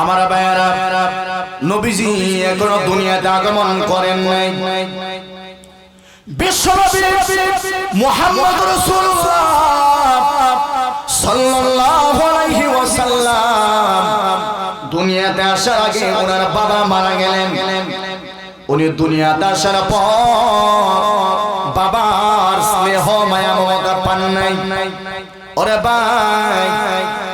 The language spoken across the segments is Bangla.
আমার ভাইয়ারা, নবীজি এখনও দুনিয়াতে আগমন করেন নাই। বিশ্বনবী মুহাম্মদ দুনিয়াতে আসার আগে ওনার বাবা মারা গেলেন। উনি দুনিয়াতে আসার পর বাবার স্নেহ, মায়া পান নাই। ওরে ভাই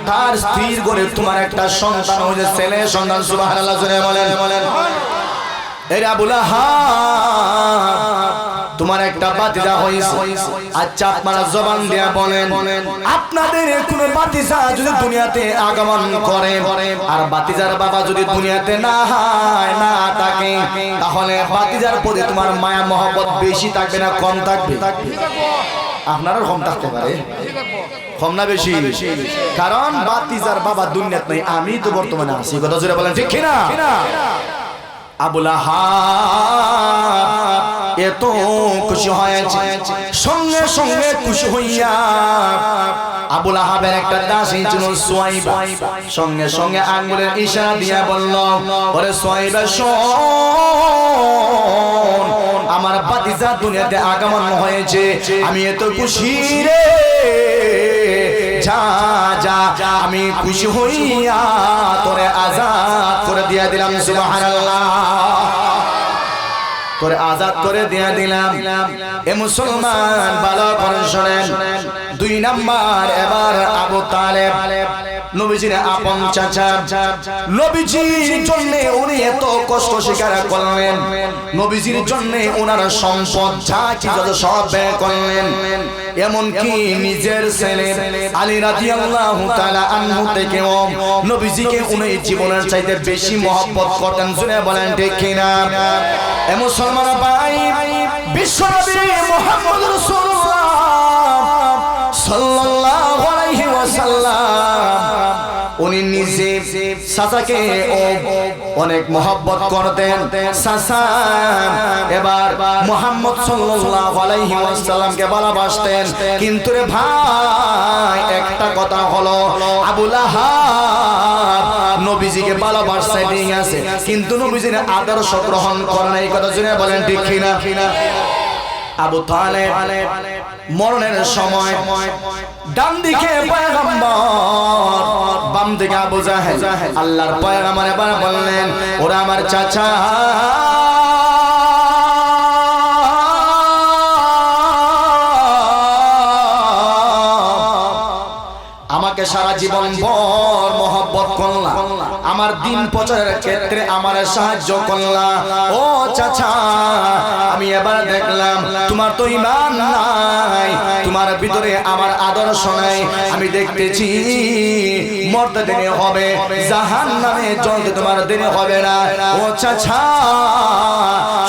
তার মে- তার স্ত্রীর করে তোমার একটা সন্তান হয়েছে ছেলে, সন্তান বলেন। এরা বলা তোমার একটা বাতিজা হয়েছে আচ্ছা আপনারা জবান দেয়া বলেন, আপনাদের কোন বাতিজা যদি দুনিয়াতে আগমন করে, আর বাতিজার বাবা যদি দুনিয়াতে না হয়, না থাকে, তাহলে বাতিজার প্রতি তোমার মায়া মহব্বত বেশি থাকবে না, কম থাকবে? আপনারও কম থাকতে পারে। কম না বেশি। কারণ বাতিজার বাবা দুনিয়াত নাই আমি তো বর্তমানে আছি। কথা জোরে বলেন ঠিক কিনা? আবুল আহাব। এত খুশি হয়েছে। সঙ্গে সঙ্গে খুশি হইয়া আবুল আহাবের একটা দাসী ছিল, সোয়াইবা। সঙ্গে সঙ্গে আঙ্গুলের ইশারা দিয়া বলল, ওরে সোয়াইবা, শোন, আমার বাতিজা দুনিয়াতে আগমন হয়েছে। আমি এত খুশি রে। যা যা, আমি খুশি হইয়া তোরে আজাদ করে দিয়া দিলাম, সুবহানাল্লাহ। তোরে আজাদ করে দিয়া দিলাম। এ মুসলমান ভালো করে শোনেন। দুই নাম্বার, এবার আবু তালেব। নবীজির আপন চাচা। নবীজির জন্য উনি এত কষ্ট স্বীকার করলেন। নবীজির জন্য ওনার সম্পদ যা কি যত সব ব্যয় করলেন। এমনকি নিজের ছেলে আলী রাদিয়াল্লাহু তাআলা আনহু থেকেও নবীজিকে উনি জীবনের চাইতে বেশি মহব্বত করতেন শুনে বলেন ঠিক কিনা। এ মুসলমান ভাই বিশ্বনবী মুহাম্মদ রাসূলুল্লাহ সাসাকে ও অনেক মহব্বত করতেন। সাসা এবার মোহাম্মদ সাল্লাল্লাহু আলাইহি ওয়াসাল্লামকে ভালোবাসতেন। কিন্তু রে ভাই, একটা কথা হলো আবুল আহাব নবীজিকে ভালোবাসছে ঠিক আছে কিন্তু নবীজির আদর্শ গ্রহণ করে না এই কথা শুনে বলেন ঠিক কিনা? আবু তালেব মরণের সময় ডান দিকে পয়গম্বর বাম দিকে আবু জাহেল। আল্লাহর পয়গম্বর এবার বললেন, ওরা আমার চাচা। আমাকে সারা জীবন করলাম আমার দিন প্রচারের ক্ষেত্রে আমার সাহায্য করলাম ও চাচা আমি এবার দেখলাম তোমার তো ইমান নাই। তোমার ভিতরে আমার আদর্শ নাই। আমি দেখতেছি মরতে দিনে হবে। জাহান নামে জ্বলতে তোমার দিনে হবে না। ও চাচা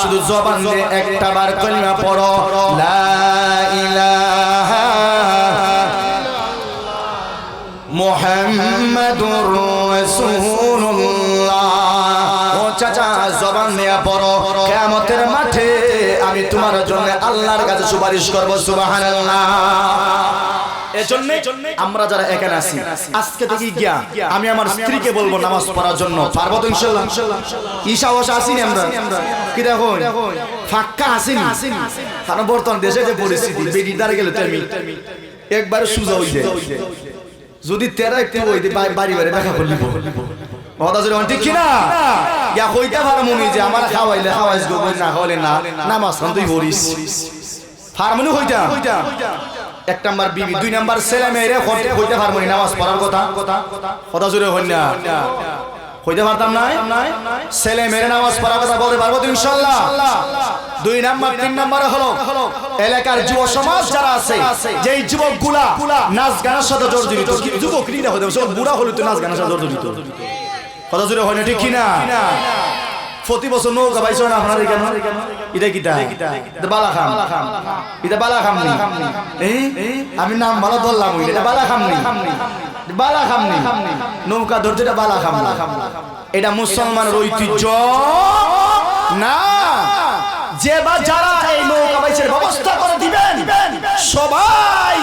শুধু জবান দিয়ে একটা বার কলিমা পড়ো। লা তোমার জন্য আল্লাহর কাছে সুপারিশ করব সুবহানাল্লাহ। আমরা যারা এখানে আছি আজকে থেকে গিয়া? আমি আমার স্ত্রীকে বলব নামাজ পড়ার জন্য। পারব তো ঈশা আসিনি আমরা? কি দেখো ফাক্কা আসিনি কারণ বর্তমান দেশে যে পরিস্থিতি দ্বারা গেলে একবার সুজা হই যায়। যদি তেরা একটু বাড়ি বাড়ি দেখা করলি কথা যদি ঠিক কিনা? ইয়া কইতে পারো মনে যে আমার খাওয়াইলে খাওয়াইস গো না খাওয়াইলে না, নামাজ খান তুই পড়িস। ফার্মনি হইতা এক নাম্বার বিবি, দুই নাম্বার ছেলে মেয়েরে হইতে পারবনি নামাজ পড়ার কথা। কথা জুড়ে হই না। হইতে পারতাম নাই? ছেলে মেয়েরে নামাজ পড়ার কথা বলতে পারব তো ইনশাল্লাহ। দুই নাম্বার, তিন নাম্বার হলো, এলাকার যুব সমাজ যারা আছে, যেই যুবকগুলা নাচ গানের সাথে জড়িত যুবক কিনা হতে বুড়া হলে তো নাচ গানের সাথে জড়িত কথা জুড়ে হয় না ঠিক কিনা? প্রতি বছর নৌকা পাইছো না আপনার কেন এটা কিটা? বালা খাম এটা বালা খাম আমি নাম ভালো ধরলাম এটা বালা খাম বালা খাম নৌকা ধরতে এটা বালা খাম। এটা মুসলমানের ঐতিহ্য। না। যে বা যারা এই নৌকা বাইছের ব্যবস্থা করে দিবেন। সবাই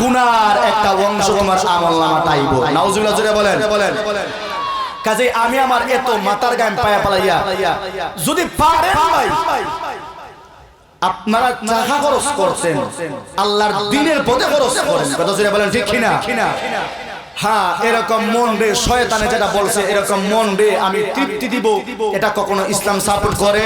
গুনার একটা অংশ তোমার আমল নামা টাইব নাউজুবিল্লাহ জোরে বলেন। বলেন। কাজে আমি আমার এত মাতার গায়ে পায়া পালাইয়া যদি পারেন ভাই আপনারা টাকা খরচ করছেন। আল্লাহর দিনের পথে খরচ করেন। কথা বলেন ঠিক কিনা? হ্যাঁ এরকম মন রে শয়তানে যেটা বলছে, এরকম মন রে আমি তৃপ্তি দিব। এটা কখনো ইসলাম সাপোর্ট করে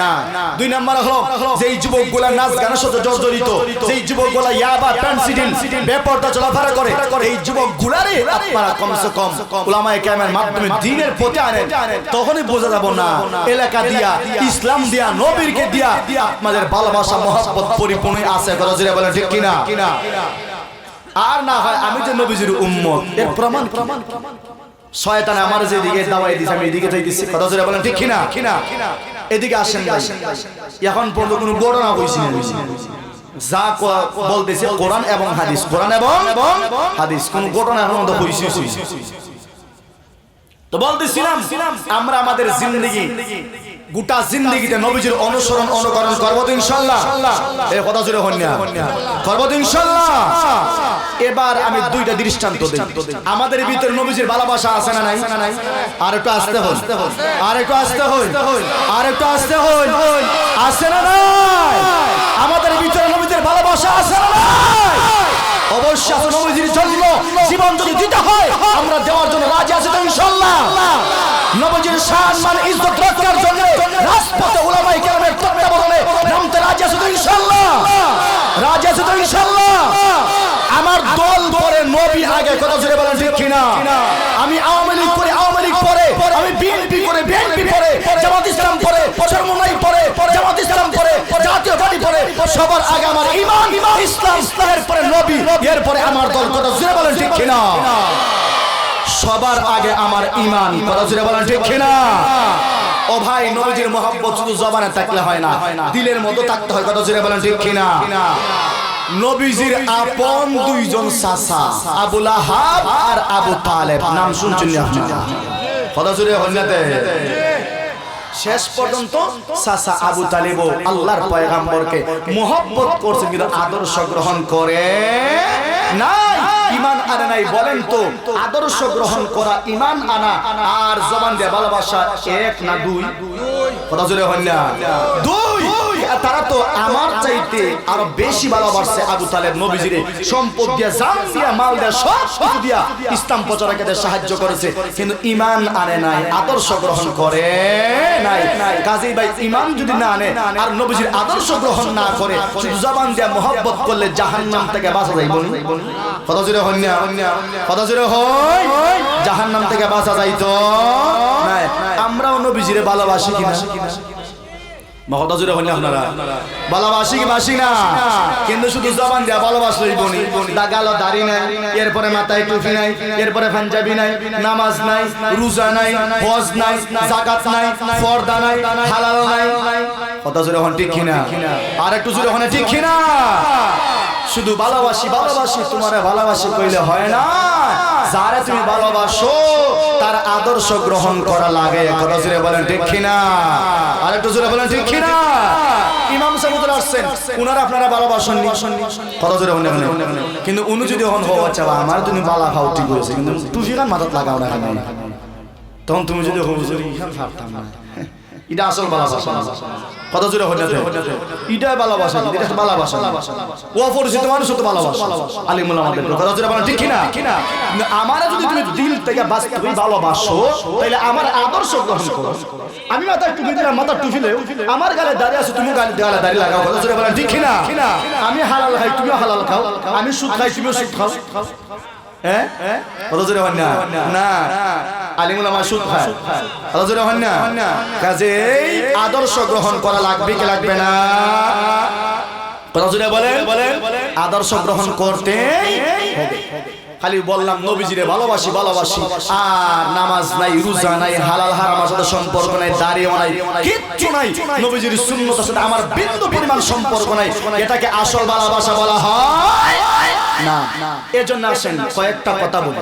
না। দুই নাম্বার হলো, যেই যুবকগুলা নাচ গানের সাথে জর্জরিত, যেই যুবকগুলা ইয়াবা পেন্সিডিল বেপরদা চলাফেরা করে, এই যুবকগুলারে আপনারা কমসে কম উলামায়ে কেরামের মাধ্যমে দিনের পথে আনেন, তখনই বোঝা যাব না, এলাকা দিয়া, ইসলাম দিয়া, নবীরকে দিয়া আপনাদের ভালোবাসা, মহব্বত পরিপূর্ণ আছে। জুড়ে বলেন ঠিক কিনা কিনা? আর না হয় আমি যে নবীজির উম্মত। এর প্রমাণ প্রমাণ প্রমাণ। শয়তান আমার যে দিকে দাওয়াই দিছে, আমি এদিকে যাইতেছি কথা জোরে বলেন, ঠিক কিনা? কিনা এদিকে আসেন নাই এখন পর্যন্ত কোনো ঘটনা কইছি না। যা বলতেছে কোরআন এবং হাদিস। কোরআন এবং হাদিস। কোন ঘটনা এখন কইছি তো বলতেছিলাম, আমরা আমাদের জিন্দগি গোটা জিন্দগিতে নবীজির অনুসরণ, অনুকরণ করব ইনশাল্লাহ। এই কথা জুড়ে হন না। করব ইনশাল্লাহ। এবার আমি দুইটা দৃষ্টান্ত দিই। আমাদের ভিতরে নবীজির ভালোবাসা আছে না নাই? আর একটু আসতে হন। আর একটু আসতে হন। আর একটু আসতে হন। আছে না নাই? আমাদের ভিতরে নবীজির ভালোবাসা আছে না নাই? অবশ্যই আছে নবীজির জন্য। জীবন যদি দিতে হয়, আমরা দেওয়ার জন্য রাজি আছি তো ইনশাল্লাহ। নবীজির সম্মান ইজ্জত আগে কথা জুড়ে বলেন, ঠিক কিনা? আমি আওয়ামী লীগ করে, আওয়ামী লীগ পরে, আমি বিএনপি করে, বিএনপি পরে, জামাত ইসলাম পরে চরমনাই পরে, জামাত ইসলাম পরে, জাতীয় পার্টি পরে, সবার আগে আমার ইমান, ইসলাম ইসলামের পরে নবী, এরপরে আমার দল, কথা জুড়ে বলেন, ঠিক কিনা? সবার আগে আমার ইমান, কথা জুড়ে বলেন, ঠিক কিনা? ও ভাই, নবীজির মোহাম্মত শুধু জবানে থাকলে হয় না, দিলের মতো থাকতে হয়, কথা জুড়ে বলেন, ঠিক কিনা? নবীজির আপন দুইজন চাচা আবুল আহাব আর আবু তালেব। নাম শুনছেন আপনারা? কথা জুড়ে হন্যাতে শেষ পর্যন্ত চাচা আবু তালিব আল্লাহর পয়গাম্বরকে মোহব্বত করছেন কিন্তু আদর্শ গ্রহণ করে নাই। ইমান আনে নাই বলেন তো। আদর্শ গ্রহণ করা ইমান আনা আর জবান দিয়ে ভালোবাসা এক না দুই? কথা জুড়ে হন না। দুই তারা তো আমার চাইতে আরও বেশি ভালোবাসছে আবু তালেব নবীজিরে। সম্পদ দিয়া, জান দিয়া, মাল দিয়া, সব কিছু দিয়া ইসলাম প্রচারকেদের সাহায্য করেছে। কিন্তু ইমান আনে নাই, আদর্শ গ্রহণ করে নাই। কাজী ভাই ইমান যদি না আনে, আর নবীজির আদর্শ গ্রহণ না করে, শুধু জবান দিয়া মোহাব্বত করলে জাহান্নাম থেকে বাঁচা যাইব কত জোরে হন না কত জোরে হয় জাহান্নাম থেকে বাঁচা যাইতো। আমরাও নবীজিরে ভালোবাসি কিনা? মহতা জুড়ে হইনি আপনারা। ভালোবাসি কি বাসি না? কিন্তু শুধু জবান দিয়া ভালোবাসলেই বনি দাগালো দাড়ি নাই এরপরে মাথায় টুপি নাই এরপরে পাঞ্জাবি নাই নামাজ নাই রোজা নাই হজ নাই জাকাত নাই পর্দা নাই হালাল নাই। কথা জুড়ে হন ঠিক কিনা? আর একটু জুড়ে হনে ঠিক কিনা। শুধু ভালোবাসি ভালোবাসি তোমারে ভালোবাসি কইলে হয় না। যারা তুমি ভালোবাসো, তার আদর্শ গ্রহণ করা লাগে। জুড়ে বলেন, ঠিক কিনা? আর একটু জোরে বলেন, ঠিক কিনা? ইমাম সাহেবুদ্দিন আসছেন, উনারা আপনারা ভালোবাসেন কথা জোরে হন কিন্তু উনি যদি হন হো আচ্ছা বা, আমার তুমি বালা খাও ঠিক হয়েছে। কিন্তু টুফি খান মাথাত লাগাও না তখন তুমি যদি হো জোরে ইখান ছাড়তাম না। এটা আসল ভালোবাসা। কত জোরে হন এটা ভালোবাসা এটা ভালোবাসা। ও পরিচিত মানুষ তো ভালোবাসা। আলিমুল আমাদের কথা জোরে বলেন ঠিক আমার যদি তুমি দিল থেকে বাস্তবে ভালোবাসো তাহলে আমার আদর্শ গ্রহণ করো। আমি মাথায় টুপি দিলাম মাথার টুপি আমার গালে দাঁড়িয়ে আছো, তুমি গালে গালে দাঁড়িয়ে লাগাও। কথা জোরে বলেন ঠিক কিনা? আমি হালাল খাই, তুমিও হালাল খাও। আমি সুদ খাই, তুমিও সুদ খাও। হ্যাঁ? না? আদর্শ গ্রহণ লাগবে না? আদর্শ গ্রহণ করতে খালি বললাম, নবীজিরে ভালোবাসি ভালোবাসি। আর নামাজ নাই, রোজা নাই, হালাল হারামের সাথে সম্পর্ক নাই দাঁড়িয়ে নাই, কিচ্ছু নাই। নবীজির সুন্নতের সাথে আমার বিন্দু পরিমাণ সম্পর্ক নাই। এটাকে আসল ভালোবাসা বলা হয় না এজন্য আসেন কয়েকটা কথা বলি।